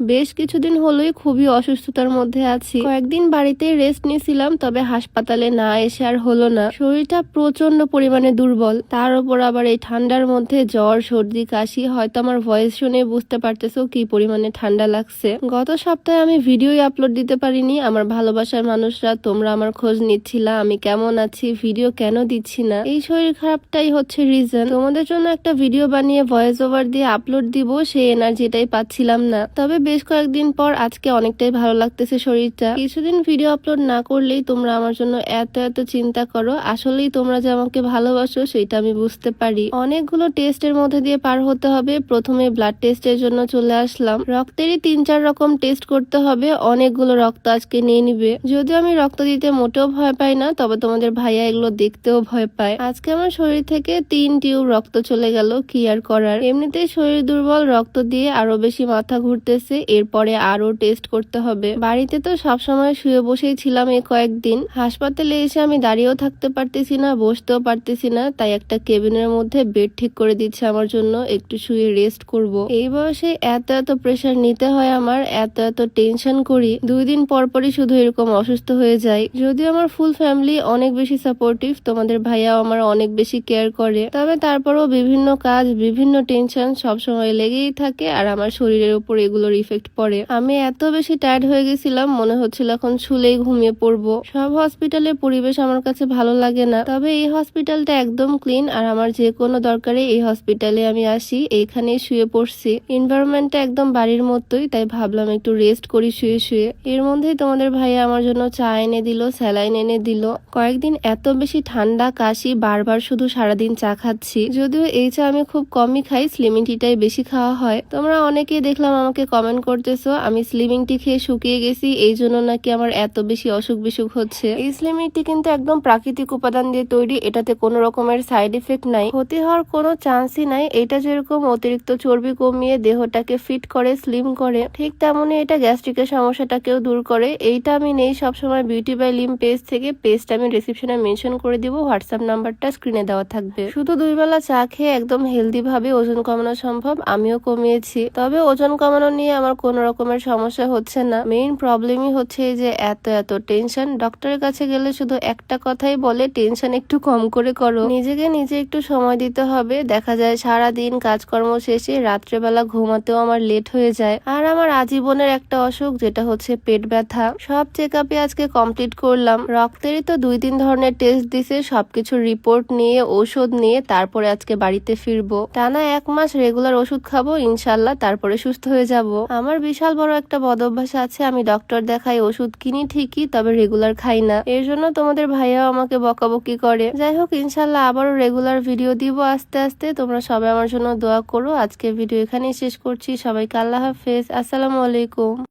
বেশ কিছুদিন হলোই খুবই অসুস্থতার মধ্যে আছি। কয়েকদিন বাড়িতে রেস্ট নিয়েছিলাম, তবে হাসপাতালে না এসে আর হলো না। শরীরটা প্রচণ্ড পরিমাণে দুর্বল। তার উপর আবার এই ঠান্ডার মধ্যে জ্বর, সর্দি, কাশি, হয়তো আমার ভয়েস শুনে বুঝতে পারতেছো কি পরিমাণে ঠান্ডা লাগছে। গত সপ্তাহে আমি ভিডিওই আপলোড দিতে পারিনি। আমার ভালোবাসার মানুষরা, তোমরা আমার খোঁজ নিচ্ছিলা, আমি কেমন আছি ভিডিও কেন দিচ্ছি না? এই শরীর খারাপটাই হচ্ছে রিজন তোমাদের জন্য একটা ভিডিও বানিয়ে ভয়েস ওভার দিয়ে আপলোড দিব, সেই এনার্জিটাই পাচ্ছিলাম না। তবে বেশ কয়েকদিন পর আজকে অনেকটাই ভালো লাগতেছে শরীরটা। কিছুদিন ভিডিও আপলোড না করলেই তোমরা আমার জন্য এত এত চিন্তা করো। আসলেই তোমরা যে আমাকে ভালোবাসো, সেটা আমি বুঝতে পারি। অনেকগুলো টেস্টের মধ্যে দিয়ে পার হতে হবে। প্রথমে ব্লাড টেস্টের জন্য চলে আসলাম। রক্তেরই তিন, চার রকম টেস্ট করতে হবে। অনেকগুলো রক্ত আজকে নিয়ে নিবে। যদিও আমি রক্ত দিতে মোটেও ভয় পাই না, তবে তোমাদের ভাইয়া এগুলো দেখতেও ভয় পায়। আজকে আমার শরীর থেকে তিন টিউব রক্ত চলে গেল কি আর করার। এমনিতেই শরীর দুর্বল, রক্ত দিয়ে আরও বেশি মাথা ঘুরতেছে। এরপরে আরও টেস্ট করতে হবে। বাড়িতে তো সবসময় শুয়ে বসেই ছিলাম এই কয়েকদিন। হাসপাতালে এসে আমি দাঁড়িয়েও থাকতে পারতেছি না, বসতেও পারতেছি না, তাই একটা কেবিনের মধ্যে বেড ঠিক করে দিচ্ছে আমার জন্য, একটু শুয়ে রেস্ট করব। এই বয়সে এত এত প্রেশার নিতে হয় আমার, এত এত টেনশন করি, দুই দিন পর পরই শুধু এরকম অসুস্থ হয়ে যায় যদিও আমার ফুল ফ্যামিলি অনেক বেশি সাপোর্টিভ তোমাদের ভাইয়াও আমার অনেক বেশি কেয়ার করে। তবে তারপরেও বিভিন্ন কাজ, বিভিন্ন টেনশন সবসময় লেগেই থাকে, আর আমার শরীরের উপর এগুলোর ইফেক্ট পড়ে। আমি এত বেশি টায়ার্ড হয়ে গেছিলাম, মনে হচ্ছিল এখন শুলেই ঘুমিয়ে পড়ব। সব হসপিটালের পরিবেশ আমার কাছে ভালো লাগে না। তবে এই হসপিটালটা একদম ক্লিন আর আমার যে কোনো দরকারে এই হসপিটালে আমি আসি, এইখানেই শুয়ে পড়ছি। এনভায়রনমেন্টটা একদম বাড়ির মতোই, তাই ভাবলাম একটু রেস্ট করি শুয়ে শুয়ে। এর মধ্যেই তোমাদের ভাইয়া আমার জন্য চা এনে দিল, স্যালাইন এনে দিল। কয়েকদিন এত বেশি ঠান্ডা কাশি, বারবার শুধু সারাদিন চা খাচ্ছি। যদিও এই চা আমি খুব কমই খাই স্লিমিং টিটাই বেশি খাওয়া হয়। তোমরা অনেকেই দেখলাম আমাকে কমেন্ট করতেছো? আমি স্লিমিং টি খেয়ে শুকিয়ে গেছি, এই জন্য নাকি আমার এত বেশি অসুখ বিসুখ হচ্ছে। এই স্লিমিং টি কিন্তু একদম প্রাকৃতিক উপাদান দিয়ে তৈরি, এটাতে কোনো রকমের সাইড ইফেক্ট নাই। ক্ষতি হওয়ার কোনো চান্সই নাই, এটা যেরকম অতিরিক্ত চর্বি কমিয়ে দেহটাকে ফিট করে স্লিম করে, ঠিক তেমনই এটা গ্যাস্ট্রিকের সমস্যাটাকেও দূর করে। এইটা আমি নেই সবসময় বিউটি বাই লিম পেজ থেকে পেজটা আমি ডিসক্রিপশনে মেনশন করে দিব হোয়াটসঅ্যাপ নাম্বারটা স্ক্রিনে দেওয়া থাকবে। শুধু দুই বেলা চা খেয়ে একদম হেলদি ভাবে ওজন কমানো সম্ভব, আমিও কমিয়েছি। তবে ওজন কমানো নিয়ে আমার কোনো রকমের সমস্যা হচ্ছে না। মেইন প্রবলেমই হচ্ছে যে এত এত টেনশন ডক্টরের কাছে গেলে শুধু একটা কথাই বলে টেনশন একটু কম করে করো। নিজেকে নিজে একটু সময় দিতে হবে। দেখা যায় সারা দিন কাজকর্ম শেষে রাত্রেবেলা ঘুমাতেও আমার লেট হয়ে যায়। আর আমার আজীবনের একটা অসুখ, যেটা হচ্ছে পেট ব্যথা। সব চেক আপে আজকে কমপ্লিট করলাম। রক্তেরই তো দুই তিন ধরনের টেস্ট দিছে, সবকিছু রিপোর্ট নিয়ে, ওষুধ নিয়ে, তারপরে আজকে বাড়িতে ফিরবো। টানা এক মাস রেগুলার ওষুধ খাব, ইনশাল্লাহ তারপরে সুস্থ হয়ে যাব। আমার বিশাল বড় একটা বদ অভ্যাস আছে, আমি ডক্টর দেখাই, ওষুধ কিনি ঠিকই, তবে রেগুলার খাই না। এর জন্য তোমাদের ভাইয়াও আমাকে বকাবকি করে। যাই হোক, ইনশাল্লাহ আবারও রেগুলার ভিডিও দিব আস্তে আস্তে। তোমরা সবাই আমার জন্য দোয়া করো। আজকে ভিডিও এখানেই শেষ করছি। সবাইকে আল্লাহ হাফেজ। আসসালামু আলাইকুম।